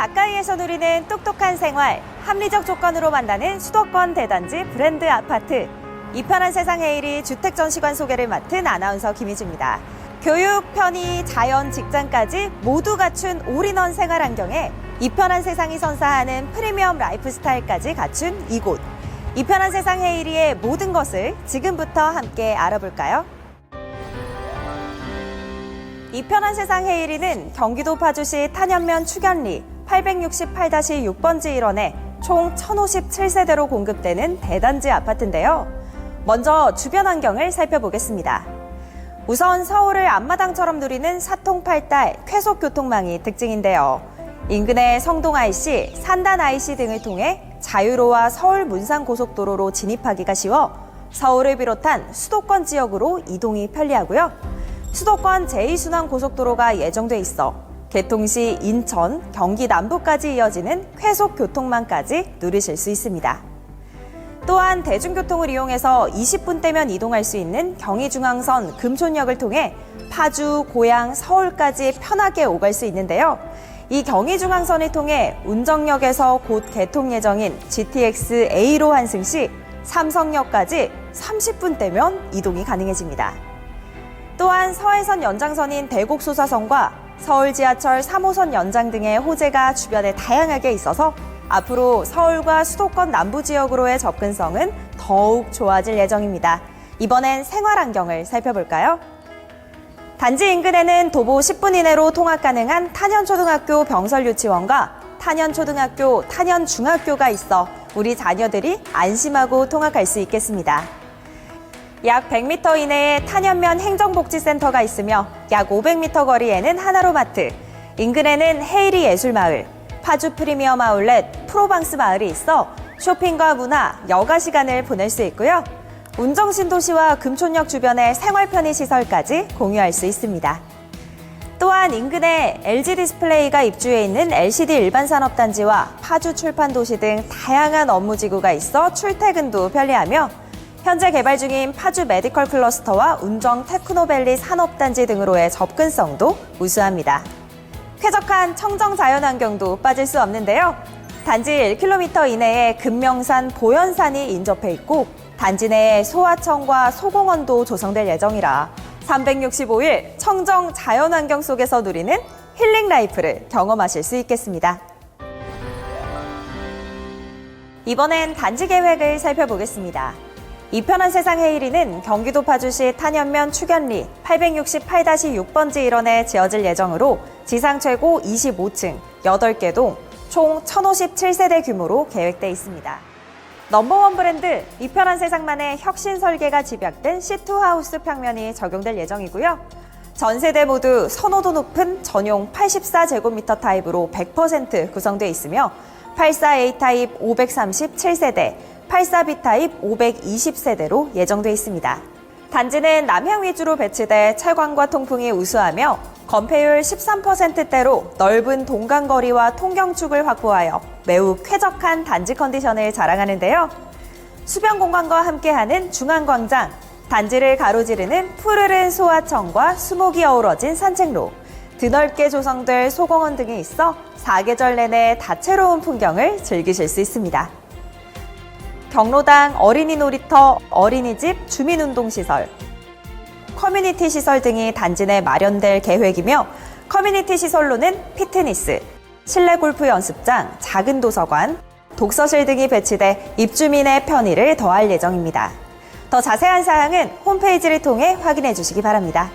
가까이에서 누리는 똑똑한 생활, 합리적 조건으로 만나는 수도권 대단지 브랜드 아파트. 이 편한 세상 헤일이 주택 전시관 소개를 맡은 아나운서 김희주입니다. 교육, 편의, 자연, 직장까지 모두 갖춘 올인원 생활 환경에 이 편한 세상이 선사하는 프리미엄 라이프 스타일까지 갖춘 이곳. 이 편한 세상 헤이리의 모든 것을 지금부터 함께 알아볼까요? 이 편한 세상 헤이리는 경기도 파주시 탄현면 추견리 868-6번지 일원에 총 1057세대로 공급되는 대단지 아파트인데요. 먼저 주변 환경을 살펴보겠습니다. 우선 서울을 앞마당처럼 누리는 사통팔달 쾌속교통망이 특징인데요. 인근의 성동 IC, 산단 IC 등을 통해 자유로와 서울 문산 고속도로로 진입하기가 쉬워 서울을 비롯한 수도권 지역으로 이동이 편리하고요. 수도권 제2순환 고속도로가 예정돼 있어 개통 시 인천, 경기 남부까지 이어지는 쾌속 교통망까지 누리실 수 있습니다. 또한 대중교통을 이용해서 20분대면 이동할 수 있는 경의중앙선 금촌역을 통해 파주, 고양, 서울까지 편하게 오갈 수 있는데요. 이 경의중앙선을 통해 운정역에서 곧 개통 예정인 GTX A로 환승 시 삼성역까지 30분대면 이동이 가능해집니다. 또한 서해선 연장선인 대곡소사선과 서울 지하철 3호선 연장 등의 호재가 주변에 다양하게 있어서 앞으로 서울과 수도권 남부 지역으로의 접근성은 더욱 좋아질 예정입니다. 이번엔 생활 환경을 살펴볼까요? 단지 인근에는 도보 10분 이내로 통학 가능한 탄현초등학교 병설유치원과 탄현초등학교, 탄현중학교가 있어 우리 자녀들이 안심하고 통학할 수 있겠습니다. 약 100m 이내에 탄현면 행정복지센터가 있으며 약 500m 거리에는 하나로마트, 인근에는 헤이리 예술마을, 파주 프리미엄 아울렛 프로방스 마을이 있어 쇼핑과 문화, 여가 시간을 보낼 수 있고요. 운정신도시와 금촌역 주변의 생활 편의 시설까지 공유할 수 있습니다. 또한 인근에 LG 디스플레이가 입주해 있는 LCD 일반 산업단지와 파주 출판 도시 등 다양한 업무지구가 있어 출퇴근도 편리하며 현재 개발 중인 파주 메디컬 클러스터와 운정 테크노밸리 산업단지 등으로의 접근성도 우수합니다. 쾌적한 청정 자연환경도 빠질 수 없는데요. 단지 1km 이내에 금명산 보현산이 인접해 있고 단지 내에 소하청과 소공원도 조성될 예정이라 365일 청정 자연환경 속에서 누리는 힐링 라이프를 경험하실 수 있겠습니다. 이번엔 단지 계획을 살펴보겠습니다. 이 편한 세상 헤이리는 경기도 파주시 탄현면 추견리 868-6번지 일원에 지어질 예정으로 지상 최고 25층, 8개 동, 총 1057세대 규모로 계획돼 있습니다. 넘버원 브랜드 이 편한 세상만의 혁신 설계가 집약된 시투하우스 평면이 적용될 예정이고요. 전 세대 모두 선호도 높은 전용 84제곱미터 타입으로 100% 구성되어 있으며 84A 타입 537세대, 84B 타입 520세대로 예정돼 있습니다. 단지는 남향 위주로 배치돼 채광과 통풍이 우수하며 건폐율 13%대로 넓은 동간거리와 통경축을 확보하여 매우 쾌적한 단지 컨디션을 자랑하는데요. 수변 공간과 함께하는 중앙광장, 단지를 가로지르는 푸르른 소하청과 수목이 어우러진 산책로, 드넓게 조성될 소공원 등이 있어 사계절 내내 다채로운 풍경을 즐기실 수 있습니다. 경로당, 어린이 놀이터, 어린이집, 주민운동시설, 커뮤니티 시설 등이 단지 내 마련될 계획이며 커뮤니티 시설로는 피트니스, 실내 골프 연습장, 작은 도서관, 독서실 등이 배치돼 입주민의 편의를 더할 예정입니다. 더 자세한 사항은 홈페이지를 통해 확인해 주시기 바랍니다.